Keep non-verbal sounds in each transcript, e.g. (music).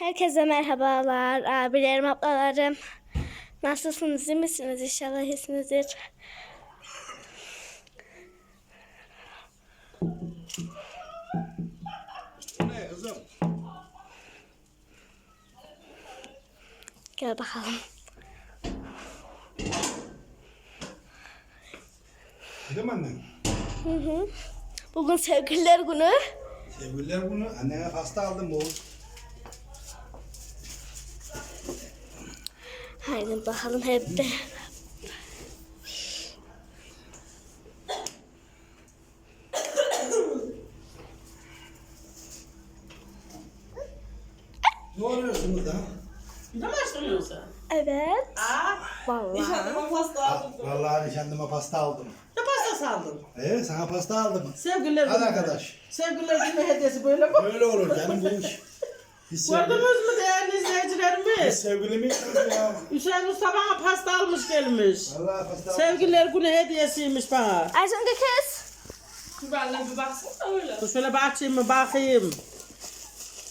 Herkese merhabalar abilerim, ablalarım. Nasılsınız, iyi misiniz? İnşallah iyisinizdir. Ne kızım? Gel bakalım. Değil mi annen? Hı hı. Bugün sevgililer günü. Sevgililer bunu annene pasta aldım oğlum. Haydi bakalım hep de. Ne oluyorsunuz da? Bir de mi açtırıyorsun? Evet. Aa, Vallahi. nişanlıma pasta aldım. Vallahi kendime pasta aldım. Ne pastası aldın? Ee, sana pasta aldım. Sevgililer Hadi günü. arkadaş. Sevgililer günü hediyesi böyle mi? Böyle olur canım bu iş. Mü değerli biz izleyicilerimiz? sevgili miyiz ya? (laughs) Hüseyin Usta bana pasta almış gelmiş. Vallahi pasta. Sevgililer günü hediyesiymiş bana. Ayşen kes. Dur benimle bir baksana öyle. Dur şöyle bir açayım mı bakayım.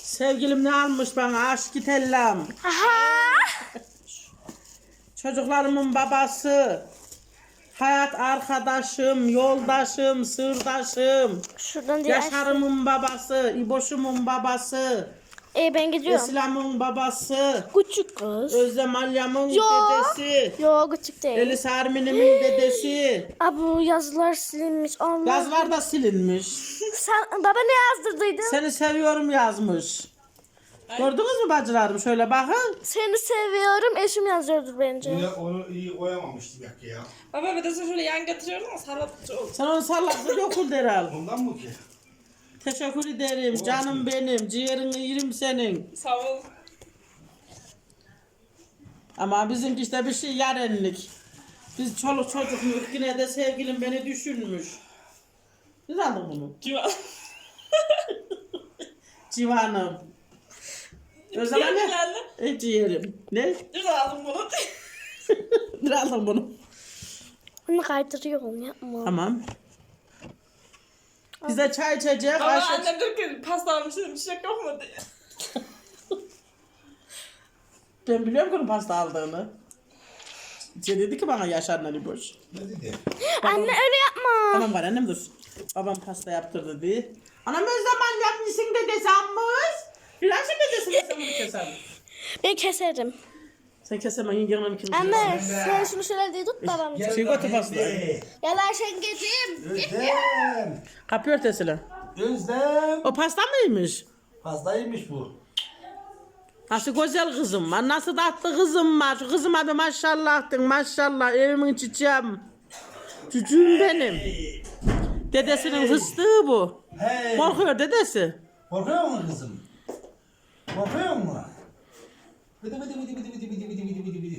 Sevgilim ne almış bana? Aşk tellam. Aha. Çocuklarımın babası. Hayat arkadaşım, yoldaşım, sırdaşım. Şuradan diye. Yaşar'ımın babası, İboş'umun babası, İyi ben gidiyorum. Eslam'ın babası, Küçük kız. Özlem Alya'mın Yo. dedesi, Yok küçük değil. Elis Armin'imin dedesi. Aa, bu yazılar silinmiş. Allah. Yazılar da silinmiş. Sen, baba ne yazdırdıydın? Seni seviyorum yazmış. Gördünüz mü bacılarım? Şöyle bakın. Seni seviyorum. Eşim yazıyordur bence. Yine onu iyi koyamamıştım ya ki ya. Baba bir de şöyle yan getiriyorum ama ol. Sen onu sallasın yokul derhal. Ondan mı ki? Teşekkür ederim. Canım benim. Ciğerini yerim senin. Sağ ol. Ama bizimki işte bir şey yarenlik. Biz çoluk çocuk muyuz? Yine de sevgilim beni düşünmüş. Biz aldık bunu. Civan. (laughs) Civanım. O zaman ne? E ciğerim. Ne? Dur aldım bunu. (laughs) Dur aldım bunu. Bunu kaydırıyorum yapma. Tamam. Bize çay içecek. Ama Ayşe... annem diyor ki pasta almış dedim çiçek yok mu diye. (laughs) Ben biliyorum ki onun pasta aldığını. Şey dedi ki bana Yaşar'la boş. Ne dedi? Anne öyle yapma. Tamam var annem dur. Babam pasta yaptırdı diye. Anam Özlem manyak mısın dedesi ammış. Bir akşam dedesi mi sen bunu keser? Ben keserim. Sen kesemem yengenin ikimiz. Anne sen şunu şöyle diye tut babam için. Şey götür pastayı. Gel Ayşen geçeyim. Özlem! Kapı örtesiyle. Özlem! O pasta mıymış? Pastaymış bu. Nasıl güzel kızım var, nasıl tatlı kızım var. Şu kızıma bir maşallah den, maşallah evimin çiçeğim. Çocuğum benim. Dedesinin fıstığı bu. Hey! Korkuyor dedesi. Korkuyor musun kızım? Korkuyor musun? Bıdı bıdı bıdı bıdı bıdı bıdı bıdı bıdı bıdı bıdı.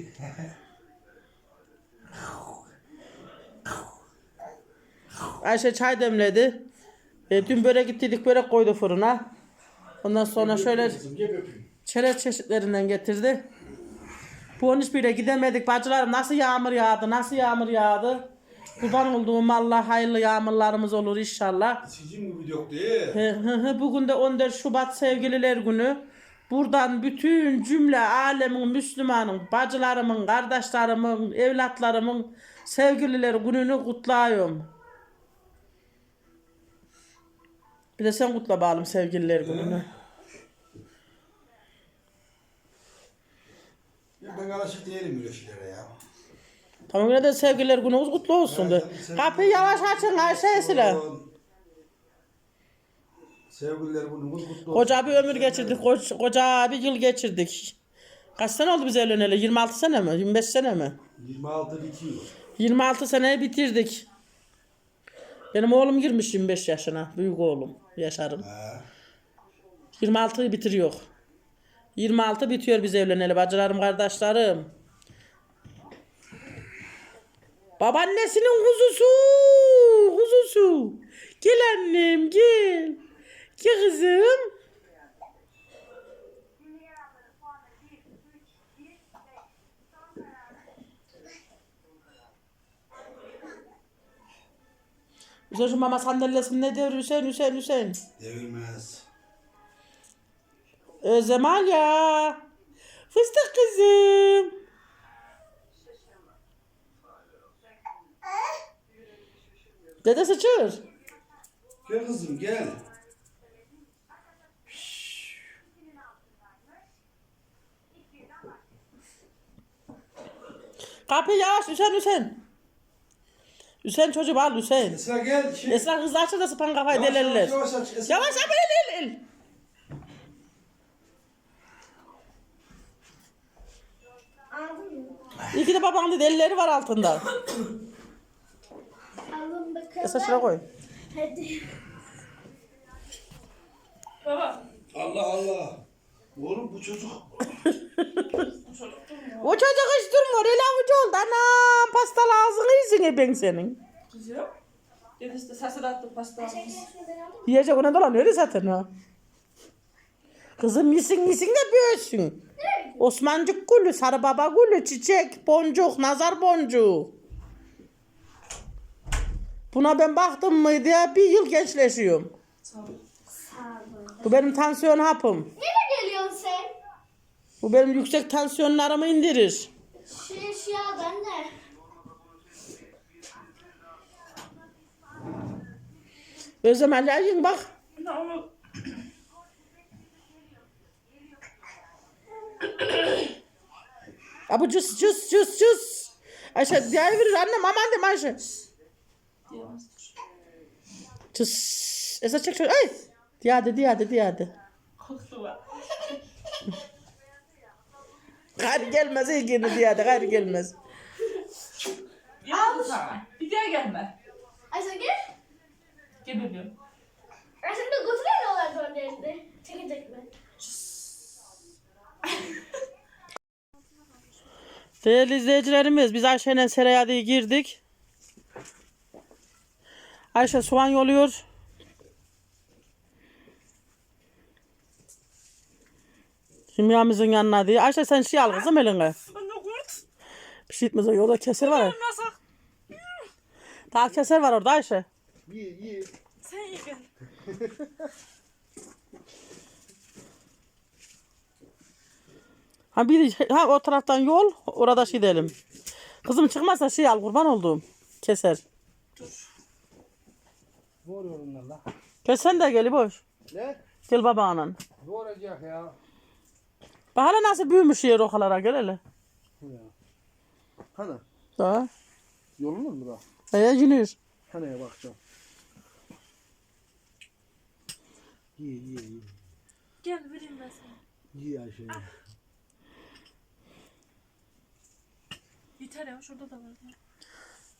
Ayşe çay demledi. E, dün börek gittik börek koydu fırına. Ondan sonra şöyle çerez çeşitlerinden getirdi. Bu on hiçbirine gidemedik bacılarım. Nasıl yağmur yağdı, nasıl yağmur yağdı. Kurban olduğum Allah hayırlı yağmurlarımız olur inşallah. Sizin gibi yok değil. Bugün de 14 Şubat Sevgililer Günü. Buradan bütün cümle alemin, Müslümanın, bacılarımın, kardeşlerimin, evlatlarımın sevgililer gününü kutluyorum. Bir de sen kutla bakalım sevgililer gününü. Ya ben alışık değilim böyle şeylere ya. Tamam yine de sevgililer gününüz kutlu olsun de. Evet, sevgililer Kapıyı yavaş açın Ayşe Esile. Sevgililer günümüz kutlu olsun. Koca bir ömür geçirdik, koca, koca bir yıl geçirdik. Kaç sene oldu biz evleneli? 26 sene mi? 25 sene mi? 26 bitiyor. 26 seneyi bitirdik. Benim oğlum girmiş 25 yaşına. Büyük oğlum. Yaşarım. Ha. 26'yı bitiriyor. 26 bitiyor biz evleneli bacılarım kardeşlerim. Babaannesinin kuzusu. Kuzusu. Gel annem gel. Gel kızım. Hüseyin şu mama sandalyesini ne diyor Hüseyin Hüseyin Hüseyin. Devirmez. Ee, Özlem ya. Fıstık kızım. Dedesi çığır. Gel kızım gel. Kapıyı yavaş Hüseyin Hüseyin. Hüseyin çocuğu al Hüseyin. Esra gel. Şey, Esra kızlar açar da sıpan kafayı yavaş, delerler. Yavaş yavaş aç. Esra. Yavaş yavaş el el el. Aldın mı? İyi ki de babanın dedi elleri var altında. Alın bakalım. Esra şuraya koy. Hadi. Baba. Allah Allah. Oğlum bu çocuk. O çocuk hiç durmuyor. El avucu oldu. Anam pastalı ağzını yüzüne ben senin. Kızıyor. Dedesi de sesi de attı pasta. Yiyecek ona dolanıyor ya zaten o. Kızım yesin yesin de büyüsün. Osmancık gülü, sarı baba gülü, çiçek, boncuk, nazar boncuğu. Buna ben baktım mıydı ya bir yıl gençleşiyorum. Sağ ol. Sağ olun. Bu benim tansiyon hapım. Nereye? Bu benim yüksek tansiyonlarımı indirir. Şiş ya ben de. Özlem Ali'yin bak. Ne onu (coughs) Abu cüs cüs cüs cüs. Ayşe diye verir annem aman deme Ayşe. Cüs. Esa çek şöyle. Ay. Diyade diyade diyade. Korktu var. (laughs) Gayrı gelmez iyi gene diyade gayrı gelmez. Al. Bir daha gelme. Ayşe gel. Gebeliyorum. Ayşe de götürüyor olarak önlerinde. Çekecek mi? Değerli izleyicilerimiz biz Ayşe'yle Seraya'da girdik. Ayşe soğan yoluyor. Kimyamızın yanına diye. Ayşe sen şey al kızım eline. Ben de kurt. Bir şey etmez o yolda keser var ya. Daha keser var orada Ayşe. İyi. Sen iyi gel. (laughs) Ha bir ha o taraftan yol orada şey edelim. Kızım çıkmazsa şey al kurban olduğum. Keser. Ne oluyor onlarla? Kessen de gel boş. Ne? Gel babanla. Ne olacak ya? Bak hele nasıl büyümüş yer okalara gel hele. Hani? Daha. Yolunur mu da? Ee, yünür. Hani bakacağım. İyi iyi iyi. Gel vereyim ben sana. İyi Ayşe. Yeter ya şurada da var.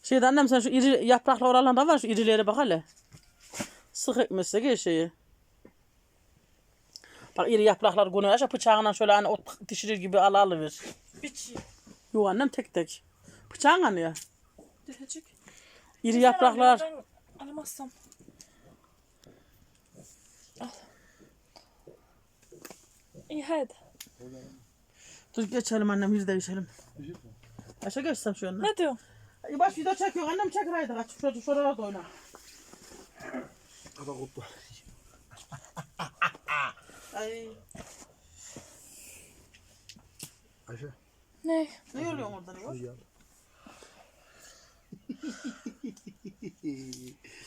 Şeyde annem sen şu iri yapraklı oralarda var şu irilere bak hele. Sık ekmezse gel şeyi. Bak iri yapraklar günü aşağı bıçağına şöyle hani ot pişirir gibi al alıver. Biçi. Yok annem tek tek. Bıçağın hani ya. Dehecek. İri yapraklar. Ben alamazsam. Al. İyi hadi. Dur geçelim annem yüz değişelim. Aşağı geçsem şu yanına. Ne diyorsun? Ay baş video çekiyor annem çeker haydi kaç çocuk şuralarda oyna. Kada kutlu. (laughs) Ay Ayşe. Ne? ne yoluyorsun orada ne Ya.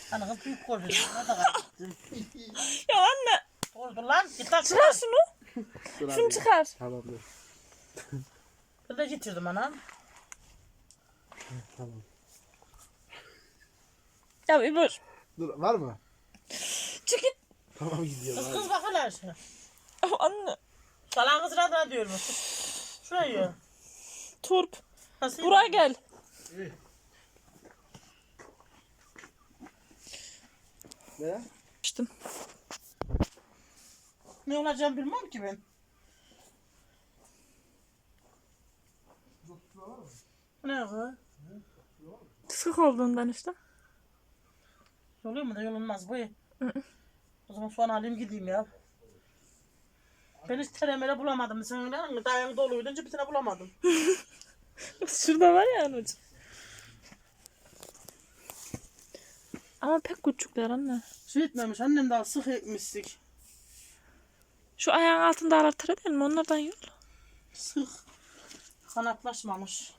Hani kız büyük koşuyor. Ne da kaçtı. (laughs) Ya anne. Dur lan git lan. Çıkar şunu. Şunu çıkar. Tamam dur. Ben de getirdim anam. Tamam. Ya İbur. Dur var mı? Tamam gidiyor. Kız kız bak hele. Oh, anne. Falan kız radına diyorum. Şuraya. Turp. Nasıl? Buraya gel. Ne? İşte. Ne olacağım bilmem ki ben. Ne bu? Sık olduğundan işte. Yoluyor mu da yolunmaz bu. O zaman soğan alayım gideyim ya. Ben hiç teremele bulamadım. Sen öyle dayan doluydu. Önce bir tane bulamadım. (laughs) Şurada var ya anneciğim. Ama pek küçükler anne. Şey etmemiş. Annem daha sık ekmiştik. Şu ayağın altında aratır edelim mi? Onlardan yol. Sık. Kanatlaşmamış.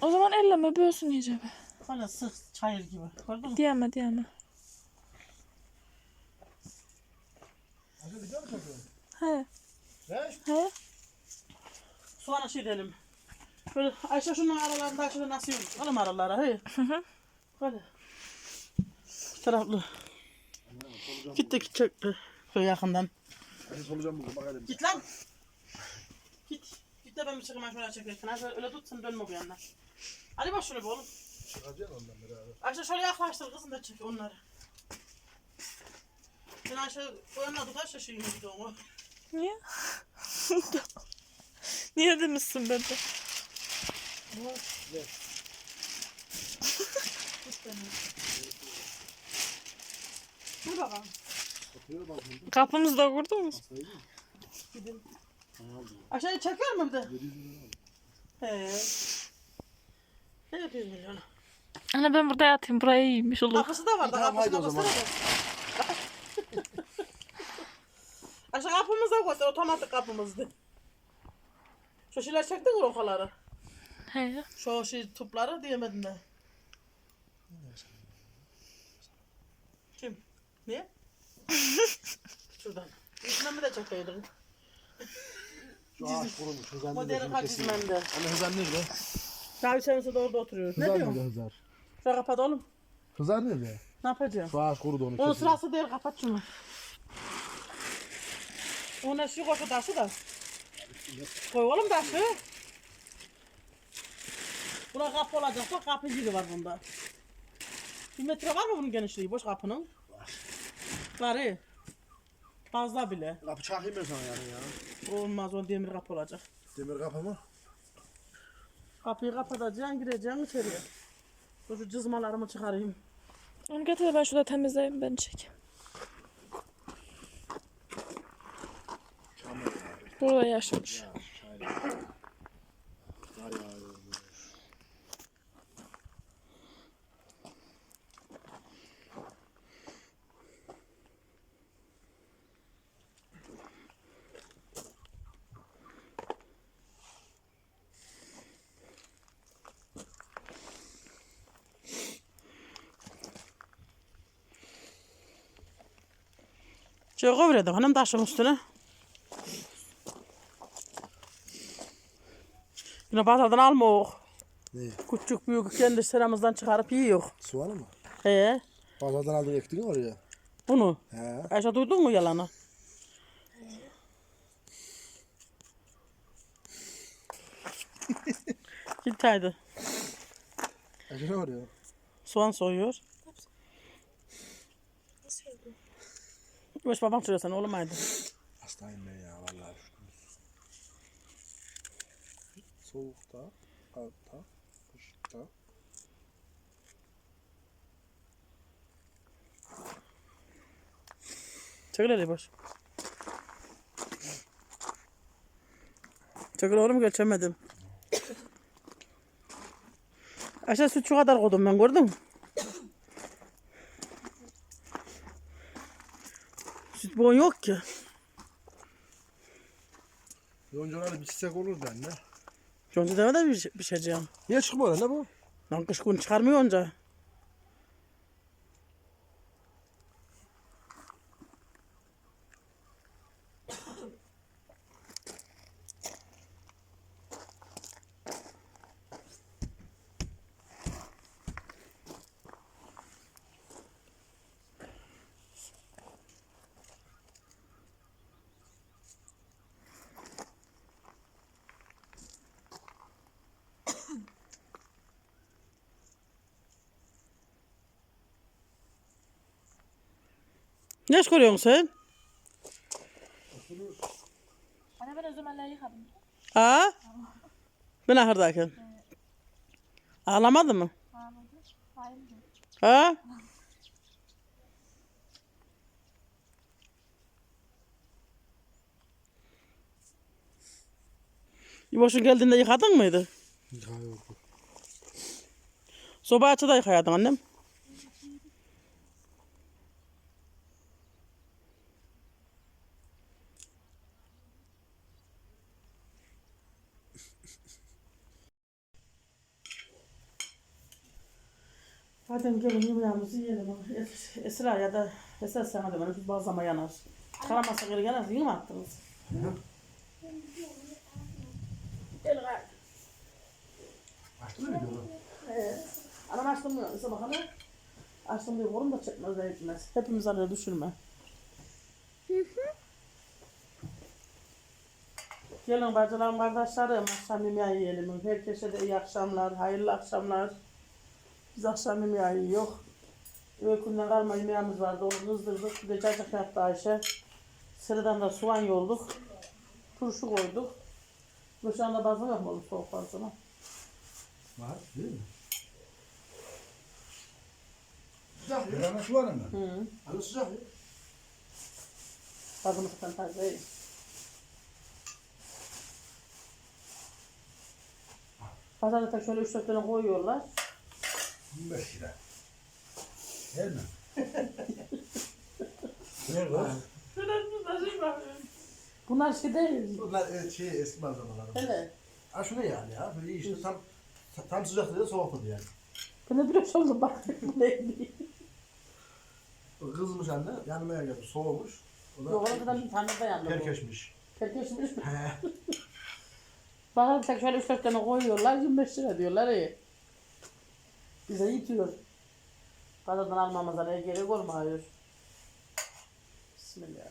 O zaman elleme bölsün iyice be. Böyle sık çayır gibi. Gördün mü? Diyeme diyeme. Hadi video mu çekiyorsun? He. He. Sonra şey edelim. Böyle Ayşe şunun aralarında şöyle nasıl yok? Alım aralara. He. Hadi. Bu taraflı. Gitti git çöktü. Şöyle yakından. Hadi solacağım bugün bak hadi. Git lan. Git. Git de ben bir çıkayım şöyle çekerken. Ha, şöyle öyle tut sen dönme bu yandan. Hadi bak şunu bir oğlum. Çıkacaksın ondan beraber. Ayşe şöyle yaklaştır kızım da çek onları. Tut Ayşe şeyini bir de onu. Niye? (laughs) Niye demişsin ben de? Dur bakalım. Kapımızı da kurdunuz. Gidin. Aşağıya çekiyor mu bir de? 700. Ne yapıyorsun milyon? Anne ben burada yatayım. Burayı iyiymiş olur. Kapısı da var da kapısına haydi o zaman. göster. Aşağı kapımıza göster otomatik kapımızdı. Şu şeyler çektin mi rokaları? He. Şu şey tupları diyemedin de. Kim? Niye? (laughs) Şuradan. Yüzünden mi de çekeydin? Şu ağaç kurumuş. Hızan Modern kaç yüzmende. Anne Hızan nerede? Kahve içerisinde orada oturuyoruz. Ne Hızar diyorsun? nerede Hızar? Şuraya kapat oğlum. Hızar nerede? Ne yapacaksın? Şu ağaç kurudu onu Onun kesin. sırası değil kapat şunu. Ona şu koşu taşı da. Koy oğlum taşı. Buna kapı olacak bak kapı gibi var bunda. Bir metre var mı bunun genişliği boş kapının? Var iyi. Fazla bile. Kapı çakayım ben sana yani ya. Olmaz o demir kapı olacak. Demir kapı mı? Kapıyı kapatacaksın gireceksin içeriye. Dur Şu cızmalarımı çıkarayım. Onu getir ben şurada temizleyeyim beni çek. Çamur ya. Burada yaşamış. Var ya. Şöyle koyverdim hanım taşın üstüne. Yine pazardan alma o. Ne? Küçük büyük kendi sıramızdan çıkarıp yiyor. Soğanı mı? He, Pazardan aldın ektin oraya. bunu. He. Ayşe duydun mu yalanı? Git haydi. Ece ne var ya? Soğan soyuyor. Boş babam şuraya sen oğlum haydi. Hastayım ben ya vallahi. Soğukta, altta, kışta. Çekil hadi boş. Çekil oğlum geçemedim. Aşağı süt şu kadar koydum ben gördün mü? Süt boğun yok ki. Yoncaları biçsek olur da anne. Yonca deme de bir, bir şey Niye çıkmıyor ne bu? Lan kış gün çıkarmıyor onca. Ne iş görüyorsun sen? Anne ben özümelleri yıkadım. Ha? Ben ahırdayken. Ağlamadı mı? Ha? İboşun geldiğinde yıkadın mıydı? Yıkıyor. Soba açı da yıkayadın annem. Hadi gelin yemeğimizi yiyelim. Es- Esra ya da Esra sana da bana bazlama yanar. Çıkaramazsa geri yanar. Mi attınız? Gelin hadi. Açtın mı videonu? Ee, anam açtım mı? Sabah hanım. Açtım diye yorum da çekmez de etmez. Hepimiz araya düşürme. Gelin bacılarım, kardeşlerim, akşam yemeği yiyelim. Herkese de iyi akşamlar, hayırlı akşamlar. Biz akşam yemeği yok. Öykünden kalma yemeğimiz vardı, onu kızdırdık. Bir de cacık yaptı Ayşe. Sıradan da soğan yolduk. Turşu koyduk. Bu şu anda bazı yok mu oğlum soğuk bazı mı? Var değil mi? Sıcak ya. Yalan su var mı? Hı. Hani sıcak ya. Bazımı sıkan taze iyi. Pazarda şöyle üç dört tane koyuyorlar. 25 lira. Değil mi? (laughs) Ne var? Bunlar şey değil. Bunlar e, şey eski malzemeler. Hele. Ha şu ne yani ya? Böyle iyi işte tam tam sıcak değil soğuk değil yani. Ben de bir şey oldu bak. (laughs) Bu neydi? Kızmış anne yanmaya geldi soğumuş. O da Yok oradan bir tane dayandı bu. perkeşmiş. Perkeşmiş mi? He. Pazarda şöyle üç dört tane koyuyorlar. 25 lira diyorlar iyi. Bize yitiyor. Pazardan almamıza ne gerek olmuyor. Bismillah.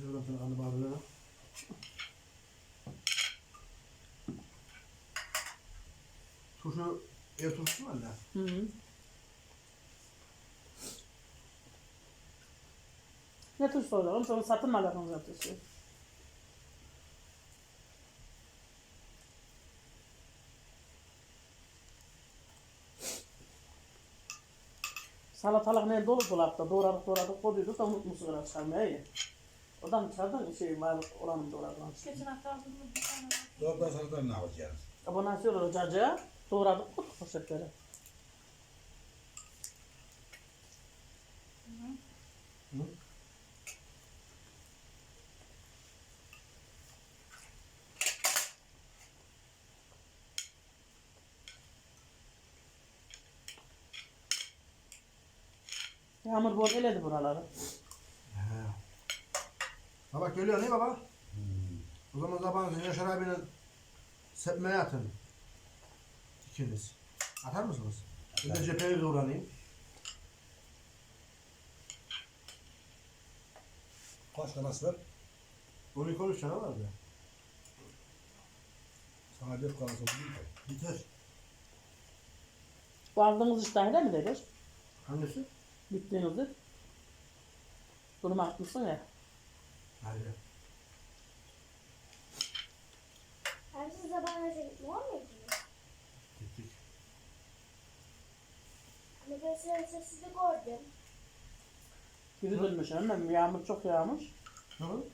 Şuradan sana anne bağırıyor. Turşu ev turşusu mu anne? Hı hı. Ne tür soruyorum? Sonra satın mı alakanız yapıyorsun? Salatalık ne dolu dolapta doğradık doğradık koyduk da unutmuşuz biraz çıkarmayı. Oradan çıkardın şey var olanın doğradık. Geçen hafta aldım bir tane. Dolaptan sonra ne yapacağız? Abonasyon olur cacığa doğradık koyduk poşetlere. Yağmur bol eledi buraları. He. Baba geliyor ne baba? O zaman zamanınızı Yaşar abinin sepmeye atın. İkiniz. Atar mısınız? Ben de cepheye kıvranayım. Kaç tanesi var? 12 13 tane var ya. Sana bir kanası değil mi? Biter. Bu aldığınız iş dahile mi denir? Hangisi? Bittiğinizde. Durum atmışsın ya. Hayır. Hem siz zamanla gitmiyor muydunuz? Gittik. Hani ben size sizi gördüm. Biri dönmüş annem. Yağmur çok yağmış. Oldu?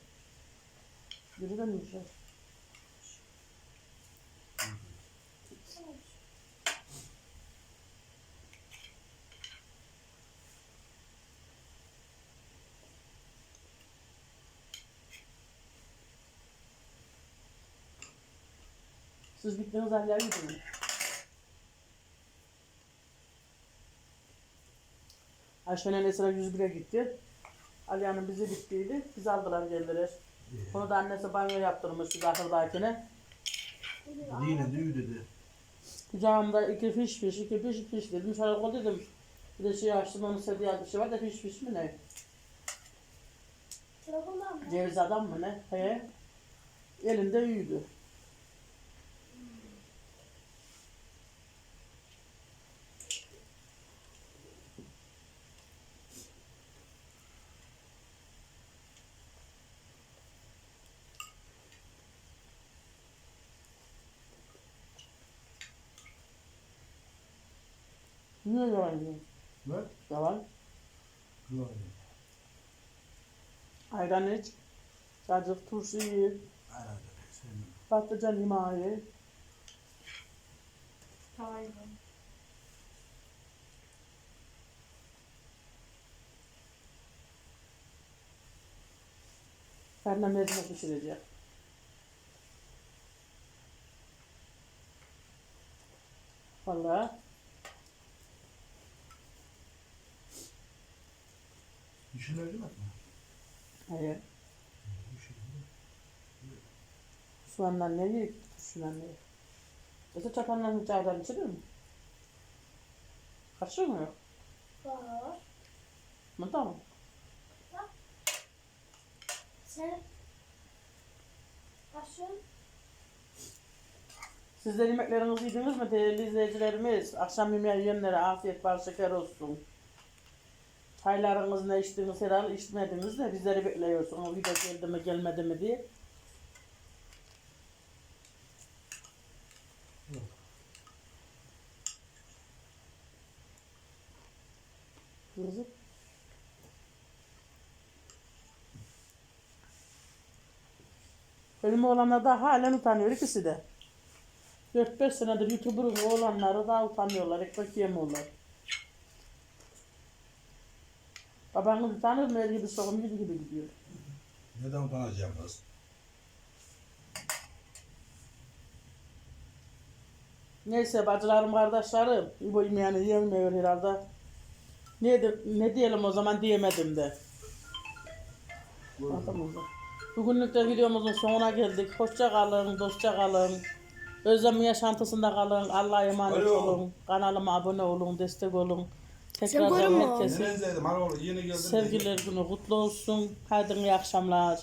Biri dönmüş. ya. Siz gittiğiniz yerler gidin. Ayşe'nin Esra 101'e gitti. Aliyan'ın bizi bittiydi. Biz aldılar geldiler. Onu da annesi banyo yaptırmış bir ahırdakine. Yine düğü dedi. Kucağımda iki fiş fiş, iki fiş fiş dedim. Şöyle koy dedim. Bir de şey açtım onun sevdiği bir şey var da fiş fiş mi ne? Ceviz adam mı ne? He. Elinde üydü. Niye yalan yiyorsun? Ne? Yalan. Yalan Ayran iç. Cacık turşu ye. Ayran sevmem. Patlıcan limağı ye. Tavayla. Karnına mercimek pişirecek. Vallahi Düşünler değil mi? Hayır. Soğanlar ne yiyip şunlar ne yiyip. Yoksa çapanların hıçağdan içilir mi? Kaşığı mı yok? Var. Mı tamam. Sen Kaşın. Sizler yemeklerinizi yediniz mi değerli izleyicilerimiz? Akşam yemeği yiyenlere afiyet bal şeker olsun. Çaylarınız ne içtiniz herhalde içmediniz de bizleri bekliyorsunuz. Video geldi mi gelmedi mi diye. Kızım. Benim oğlanlar da halen utanıyor ikisi de. 4-5 senedir YouTuber'ın oğlanları da utanıyorlar, ekmek yemiyorlar. Mı? El gibi soğum gibi gidiyor. Neden utanacağım kız? Neyse bacılarım, kardeşlerim, bu yemeğini yemiyor herhalde. Ne, de, ne diyelim o zaman diyemedim de. Aklımızda. Bugünlük de videomuzun sonuna geldik. Hoşça kalın, dostça kalın. Özlem yaşantısında kalın. Allah'a emanet Alo. olun. Kanalıma abone olun, destek olun. Tekrardan mü? herkese Nereye izledim? Hani oğlum yeni geldim. sevgiler günü kutlu olsun. Hadi iyi akşamlar.